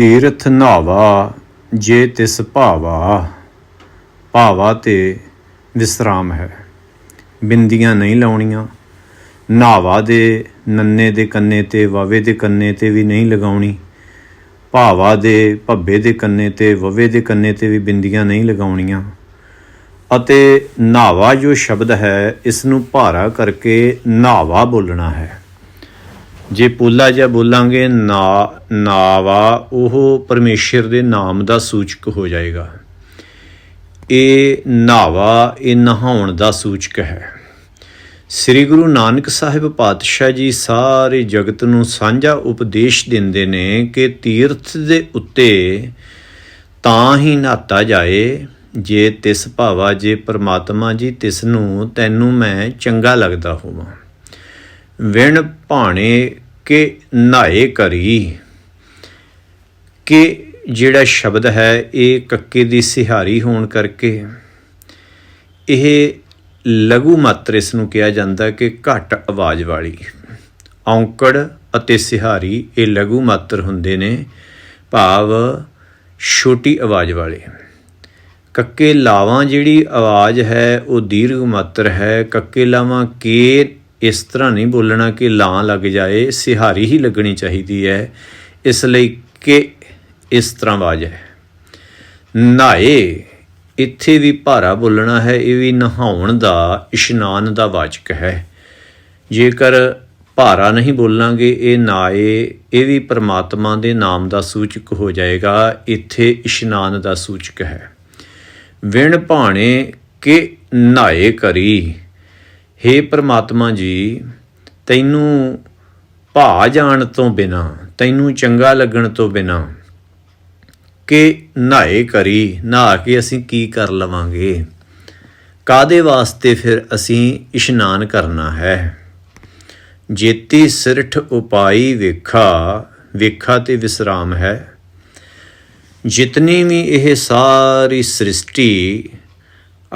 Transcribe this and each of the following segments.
ਤੀਰਥ ਨਾਵਾ ਜੇ ਤਿਸ ਭਾਵਾ ਭਾਵਾ ਤੇ ਵਿਸਰਾਮ ਹੈ। ਬਿੰਦੀਆਂ ਨਹੀਂ ਲਾਉਣੀਆਂ, ਨਾਵਾ ਦੇ ਨੰਨੇ ਦੇ ਕੰਨੇ ਤੇ, ਵਾਵੇ ਦੇ ਕੰਨੇ ਤੇ ਵੀ ਨਹੀਂ ਲਗਾਉਣੀ, ਭਾਵਾ ਦੇ ਭੱਬੇ ਦੇ ਕੰਨੇ ਤੇ, ਵਵੇ ਦੇ ਕੰਨੇ ਤੇ ਵੀ ਬਿੰਦੀਆਂ ਨਹੀਂ ਲਗਾਉਣੀਆਂ। ਅਤੇ ਨਾਵਾ ਜੋ ਸ਼ਬਦ ਹੈ, ਇਸ ਨੂੰ ਭਾਰਾ ਕਰਕੇ ਨਾਵਾ ਬੋਲਣਾ ਹੈ। ਜੇ ਪੋਲਾ ਜਿਹਾ ਬੋਲਾਂਗੇ, ਨਾ, ਨਾਵਾ, ਉਹ ਪਰਮੇਸ਼ਰ ਦੇ ਨਾਮ ਦਾ ਸੂਚਕ ਹੋ ਜਾਏਗਾ। ਇਹ ਨਾਵਾ, ਇਹ ਨਹਾਉਣ ਦਾ ਸੂਚਕ ਹੈ। ਸ੍ਰੀ ਗੁਰੂ ਨਾਨਕ ਸਾਹਿਬ ਪਾਤਸ਼ਾਹ ਜੀ ਸਾਰੇ ਜਗਤ ਨੂੰ ਸਾਂਝਾ ਉਪਦੇਸ਼ ਦਿੰਦੇ ਨੇ ਕਿ ਤੀਰਥ ਦੇ ਉੱਤੇ ਤਾਂ ਹੀ ਨਹਾਤਾ ਜਾਏ, ਜੇ ਤਿਸ ਭਾਵਾ, ਜੇ ਪ੍ਰਮਾਤਮਾ ਜੀ ਤਿਸ ਨੂੰ, ਤੈਨੂੰ ਮੈਂ ਚੰਗਾ ਲੱਗਦਾ ਹੋਵਾਂ। ਵਿਣ ਭਾਣੇ ਕਿ ਨਹਾਏ ਕਰੀ। ਕਿ ਜਿਹੜਾ ਸ਼ਬਦ ਹੈ, ਇਹ ਕੱਕੇ ਦੀ ਸਿਹਾਰੀ ਹੋਣ ਕਰਕੇ। ਇਹ ਲਘੂ ਮਾਤਰ ਇਸ ਨੂੰ ਕਿਹਾ ਜਾਂਦਾ ਕਿ ਘੱਟ ਆਵਾਜ਼ ਵਾਲੀ। ਔਂਕੜ ਅਤੇ ਸਿਹਾਰੀ ਇਹ ਲਘੂ ਮਾਤਰ ਹੁੰਦੇ ਨੇ, ਭਾਵ ਛੋਟੀ ਆਵਾਜ਼ ਵਾਲੇ। ਕੱਕੇ ਲਾਵਾਂ ਜਿਹੜੀ ਆਵਾਜ਼ ਹੈ, ਉਹ ਦੀਰਘ ਮਾਤਰ ਹੈ। ਕੱਕੇ ਲਾਵਾਂ ਕੇ ਇਸ ਤਰ੍ਹਾਂ ਨਹੀਂ ਬੋਲਣਾ ਕਿ ਲਾਂ ਲੱਗ ਜਾਏ, ਸਿਹਾਰੀ ਹੀ ਲੱਗਣੀ ਚਾਹੀਦੀ ਹੈ। ਇਸ ਲਈ ਕਿ ਇਸ ਤਰ੍ਹਾਂ ਵਾਜ ਹੈ। ਨਾਏ, ਇੱਥੇ ਵੀ ਭਾਰਾ ਬੋਲਣਾ ਹੈ, ਇਹ ਵੀ ਨਹਾਉਣ ਦਾ, ਇਸ਼ਨਾਨ ਦਾ ਵਾਚਕ ਹੈ। ਜੇਕਰ ਭਾਰਾ ਨਹੀਂ ਬੋਲਾਂਗੇ, ਇਹ ਨਾਏ, ਇਹ ਵੀ ਪ੍ਰਮਾਤਮਾ ਦੇ ਨਾਮ ਦਾ ਸੂਚਕ ਹੋ ਜਾਏਗਾ, ਇੱਥੇ ਇਸ਼ਨਾਨ ਦਾ ਸੂਚਕ ਹੈ। ਵਿਣ ਭਾਣੇ ਕਿ ਨਾਏ ਕਰੀ। ਹੇ ਪ੍ਰਮਾਤਮਾ ਜੀ, ਤੈਨੂੰ ਭਾ ਜਾਣ ਤੋਂ ਬਿਨਾ, ਤੈਨੂੰ ਚੰਗਾ ਲੱਗਣ ਤੋਂ ਬਿਨਾ ਕਿ ਨਹਾਏ ਕਰੀ, ਨਹਾ ਕੇ ਅਸੀਂ ਕੀ ਕਰ ਲਵਾਂਗੇ? ਕਾਦੇ ਵਾਸਤੇ ਫਿਰ ਅਸੀਂ ਇਸ਼ਨਾਨ ਕਰਨਾ ਹੈ? ਜੇਤੀ ਸਿਰਠ ਉਪਾਈ ਵੇਖਾ ਵੇਖਾ ਤੇ ਵਿਸਰਾਮ ਹੈ। ਜਿਤਨੀ ਵੀ ਇਹ ਸਾਰੀ ਸ੍ਰਿਸ਼ਟੀ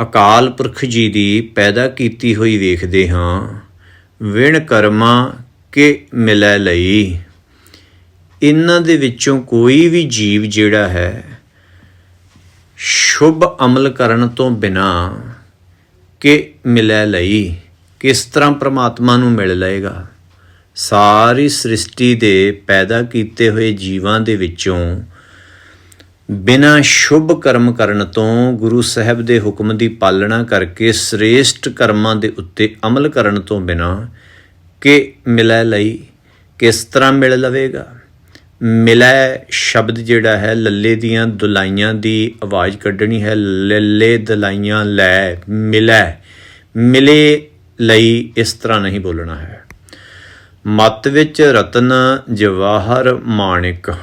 ਅਕਾਲ ਪੁਰਖ ਜੀ ਦੀ ਪੈਦਾ ਕੀਤੀ ਹੋਈ ਵੇਖਦੇ ਹਾਂ। ਵਿਣ ਕਰਮਾ ਕਿ ਮਿਲੈ ਲਈ। ਇਹਨਾਂ ਦੇ ਵਿੱਚੋਂ ਕੋਈ ਵੀ ਜੀਵ ਜਿਹੜਾ ਹੈ, ਸ਼ੁਭ ਅਮਲ ਕਰਨ ਤੋਂ ਬਿਨਾ ਕਿ ਮਿਲੈ ਲਈ, ਕਿਸ ਤਰ੍ਹਾਂ ਪ੍ਰਮਾਤਮਾ ਨੂੰ ਮਿਲ ਲਏਗਾ। ਸਾਰੀ ਸ੍ਰਿਸ਼ਟੀ ਦੇ ਪੈਦਾ ਕੀਤੇ ਹੋਏ ਜੀਵਾਂ ਦੇ ਵਿੱਚੋਂ ਬਿਨਾਂ ਸ਼ੁਭ ਕਰਮ ਕਰਨ ਤੋਂ ਗੁਰੂ ਸਾਹਿਬ ਦੇ ਹੁਕਮ ਦੀ ਪਾਲਣਾ ਕਰਕੇ ਸ੍ਰੇਸ਼ਟ ਕਰਮਾਂ ਦੇ ਉੱਤੇ ਅਮਲ ਕਰਨ ਤੋਂ ਬਿਨਾਂ ਕਿ ਮਿਲੈ ਲਈ ਕਿਸ ਤਰ੍ਹਾਂ ਮਿਲ ਲਵੇਗਾ? ਮਿਲੈ ਸ਼ਬਦ ਜਿਹੜਾ ਹੈ, ਲੱਲੇ ਦੀਆਂ ਦੁਲਾਈਆਂ ਦੀ ਆਵਾਜ਼ ਕੱਢਣੀ ਹੈ, ਲੱਲੇ ਦੁਲਾਈਆਂ ਲੈ ਮਿਲੈ। ਮਿਲੇ ਲਈ ਇਸ ਤਰ੍ਹਾਂ ਨਹੀਂ ਬੋਲਣਾ ਹੈ। ਮਤ ਵਿੱਚ ਰਤਨ ਜਵਾਹਰ ਮਾਣਿਕ।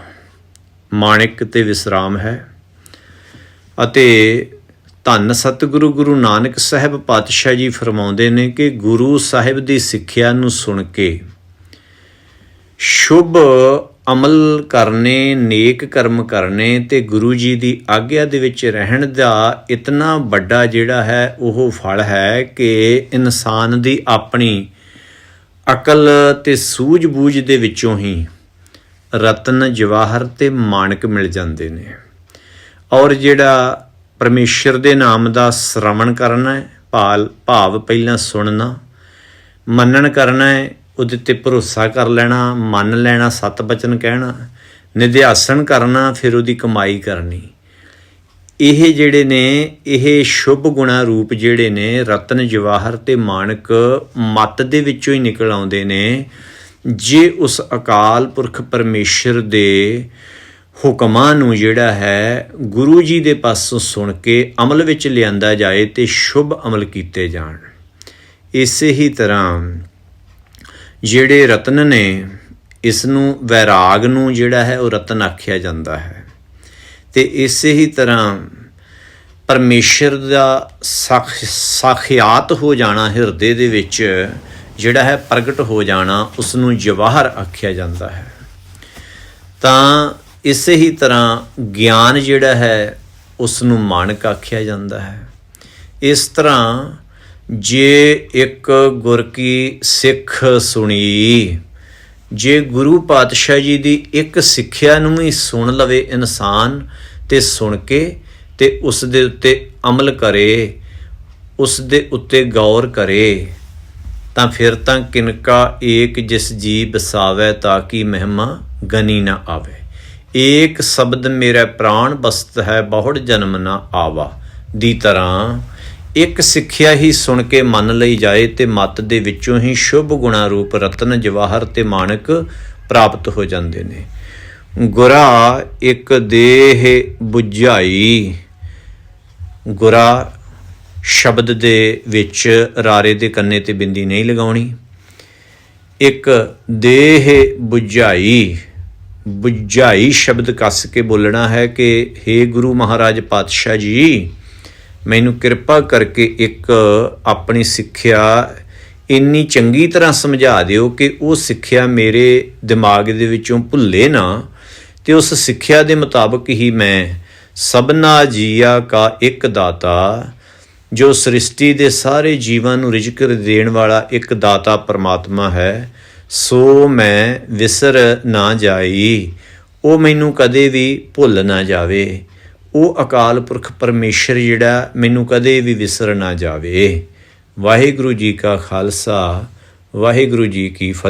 ਮਾਣਿਕ ਤੇ ਵਿਸਰਾਮ ਹੈ ਅਤੇ ਧੰਨ ਸਤਿਗੁਰੂ ਗੁਰੂ ਨਾਨਕ ਸਾਹਿਬ ਪਾਤਸ਼ਾਹ ਜੀ ਫਰਮਾਉਂਦੇ ਨੇ ਕਿ ਗੁਰੂ ਸਾਹਿਬ ਦੀ ਸਿੱਖਿਆ ਨੂੰ ਸੁਣ ਕੇ ਸ਼ੁਭ ਅਮਲ ਕਰਨੇ, ਨੇਕ ਕਰਮ ਕਰਨੇ ਤੇ ਗੁਰੂ ਜੀ ਦੀ ਆਗਿਆ ਦੇ ਵਿੱਚ ਰਹਿਣ ਦਾ ਇਤਨਾ ਵੱਡਾ ਜਿਹੜਾ ਹੈ ਉਹ ਫਲ ਹੈ ਕਿ ਇਨਸਾਨ ਦੀ ਆਪਣੀ ਅਕਲ ਤੇ ਸੂਝ-ਬੂਝ ਦੇ ਵਿੱਚੋਂ ਹੀ ਰਤਨ, ਜਵਾਹਰ ਤੇ ਮਾਣਕ ਮਿਲ ਜਾਂਦੇ ਨੇ। ਔਰ ਜਿਹੜਾ ਪਰਮੇਸ਼ਰ ਦੇ ਨਾਮ ਦਾ ਸ਼ਰਵਣ ਕਰਨਾ ਹੈ, ਭਾਲ, ਭਾਵ ਪਹਿਲਾਂ ਸੁਣਨਾ, ਮੰਨਣ ਕਰਨਾ ਹੈ, ਉਹਦੇ ਤੇ ਭਰੋਸਾ ਕਰ ਲੈਣਾ, ਮੰਨ ਲੈਣਾ ਸਤ ਬਚਨ ਕਹਿਣਾ ਨਿਧਿਆਸਨ ਕਰਨਾ, ਫਿਰ ਉਹਦੀ ਕਮਾਈ ਕਰਨੀ। ਇਹ ਜਿਹੜੇ ਨੇ, ਇਹ ਸ਼ੁਭ ਗੁਣਾ ਰੂਪ ਜਿਹੜੇ ਨੇ, ਰਤਨ, ਜਵਾਹਰ ਤੇ ਮਾਣਕ ਮਤ ਦੇ ਵਿੱਚੋਂ ਹੀ ਨਿਕਲ ਆਉਂਦੇ ਨੇ। ਜੇ ਉਸ ਅਕਾਲ ਪੁਰਖ ਪਰਮੇਸ਼ਰ ਦੇ ਹੁਕਮਾਂ ਨੂੰ ਜਿਹੜਾ ਹੈ ਗੁਰੂ ਜੀ ਦੇ ਪਾਸੋਂ ਸੁਣ ਕੇ ਅਮਲ ਵਿੱਚ ਲਿਆਂਦਾ ਜਾਏ ਤੇ ਸ਼ੁਭ ਅਮਲ ਕੀਤੇ ਜਾਣ। ਇਸੇ ਹੀ ਤਰ੍ਹਾਂ ਜਿਹੜੇ ਰਤਨ ਨੇ ਇਸ ਨੂੰ ਵੈਰਾਗ ਨੂੰ ਜਿਹੜਾ ਹੈ ਉਹ ਰਤਨ ਆਖਿਆ ਜਾਂਦਾ ਹੈ। ਤੇ ਇਸੇ ਹੀ ਤਰ੍ਹਾਂ ਪਰਮੇਸ਼ਰ ਦਾ ਸਾਖਿਆਤ ਹੋ ਜਾਣਾ ਹਿਰਦੇ ਦੇ ਵਿੱਚ ਜਿਹੜਾ ਹੈ ਪ੍ਰਗਟ ਹੋ ਜਾਣਾ ਉਸ ਨੂੰ ਜਵਾਹਰ ਆਖਿਆ ਜਾਂਦਾ ਹੈ। ਤਾਂ ਇਸੇ ਹੀ ਤਰ੍ਹਾਂ ਗਿਆਨ ਜਿਹੜਾ ਹੈ ਉਸ ਨੂੰ ਮਾਨਕ ਆਖਿਆ ਜਾਂਦਾ ਹੈ। ਇਸ ਤਰ੍ਹਾਂ ਜੇ ਇੱਕ ਗੁਰ ਕੀ ਸਿੱਖ ਸੁਣੀ, ਜੇ ਗੁਰੂ ਪਾਤਸ਼ਾਹ ਜੀ ਦੀ ਇੱਕ ਸਿੱਖਿਆ ਨੂੰ ਹੀ ਸੁਣ ਲਵੇ ਇਨਸਾਨ ਤੇ ਸੁਣ ਕੇ ਤੇ ਉਸ ਦੇ ਉੱਤੇ ਅਮਲ ਕਰੇ ਉਸ ਦੇ ਉੱਤੇ ਗੌਰ ਕਰੇ ਤਾਂ ਫਿਰ ਤਾਂ ਕਿਨਕਾ ਏਕ ਜਿਸ ਜੀ ਬਸਾਵੇ ਤਾਂ ਕਿ ਮਹਿਮਾ ਗਨੀ ਨਾ ਆਵੇ। ਏਕ ਸ਼ਬਦ ਮੇਰਾ ਪ੍ਰਾਣ ਬਸਤ ਹੈ, ਬਹੁੜ ਜਨਮ ਨਾ ਆਵਾ। ਦੀ ਤਰ੍ਹਾਂ ਇੱਕ ਸਿੱਖਿਆ ਹੀ ਸੁਣ ਕੇ ਮੰਨ ਲਈ ਜਾਏ ਤੇ ਮਤ ਦੇ ਵਿੱਚੋਂ ਹੀ ਸ਼ੁਭ ਗੁਣਾ ਰੂਪ ਰਤਨ ਜਵਾਹਰ ਤੇ ਮਾਣਕ ਪ੍ਰਾਪਤ ਹੋ ਜਾਂਦੇ ਨੇ। ਗੁਰਾ ਇੱਕ ਦੇਹ 부ਝਾਈ ਗੁਰਾ ਸ਼ਬਦ ਦੇ ਵਿੱਚ ਰਾਰੇ ਦੇ ਕੰਨੇ ਤੇ ਬਿੰਦੀ ਨਹੀਂ ਲਗਾਉਣੀ। ਇੱਕ ਦੇਹ ਬੁਝਾਈ ਬੁਝਾਈ ਸ਼ਬਦ ਕੱਸ ਕੇ ਬੋਲਣਾ ਹੈ ਕਿ हे ਗੁਰੂ ਮਹਾਰਾਜ ਪਾਤਸ਼ਾਹ ਜੀ, ਮੈਨੂੰ ਕਿਰਪਾ ਕਰਕੇ ਇੱਕ ਆਪਣੀ ਸਿੱਖਿਆ ਇੰਨੀ ਚੰਗੀ ਤਰ੍ਹਾਂ ਸਮਝਾ ਦਿਓ ਕਿ ਉਹ ਸਿੱਖਿਆ ਮੇਰੇ ਦਿਮਾਗ ਦੇ ਵਿੱਚੋਂ ਭੁੱਲੇ ਨਾ ਤੇ ਉਸ ਸਿੱਖਿਆ ਦੇ ਮੁਤਾਬਕ ਹੀ ਮੈਂ ਸਭਨਾ ਜੀਆ ਕਾ ਇੱਕ ਦਾਤਾ ਜੋ ਸ੍ਰਿਸ਼ਟੀ ਦੇ ਸਾਰੇ ਜੀਵਾਂ ਨੂੰ ਰਿਜ਼ਕ ਦੇਣ ਵਾਲਾ ਇੱਕ ਦਾਤਾ ਪਰਮਾਤਮਾ ਹੈ, ਸੋ ਮੈਂ ਵਿਸਰ ਨਾ ਜਾਈ। ਉਹ ਮੈਨੂੰ ਕਦੇ ਵੀ ਭੁੱਲ ਨਾ ਜਾਵੇ। ਉਹ ਅਕਾਲ ਪੁਰਖ ਪਰਮੇਸ਼ਰ ਜਿਹੜਾ ਮੈਨੂੰ ਕਦੇ ਵੀ ਵਿਸਰ ਨਾ ਜਾਵੇ। ਵਾਹਿਗੁਰੂ ਜੀ ਕਾ ਖਾਲਸਾ, ਵਾਹਿਗੁਰੂ ਜੀ ਕੀ ਫਤਿਹ।